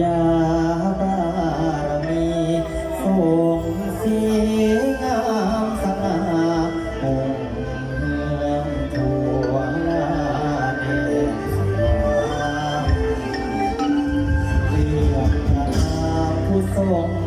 ญาบารมีทรงสีงามสง่าองค์เมืองทั่วนาเดนสวาเรียกพระผู้ทรง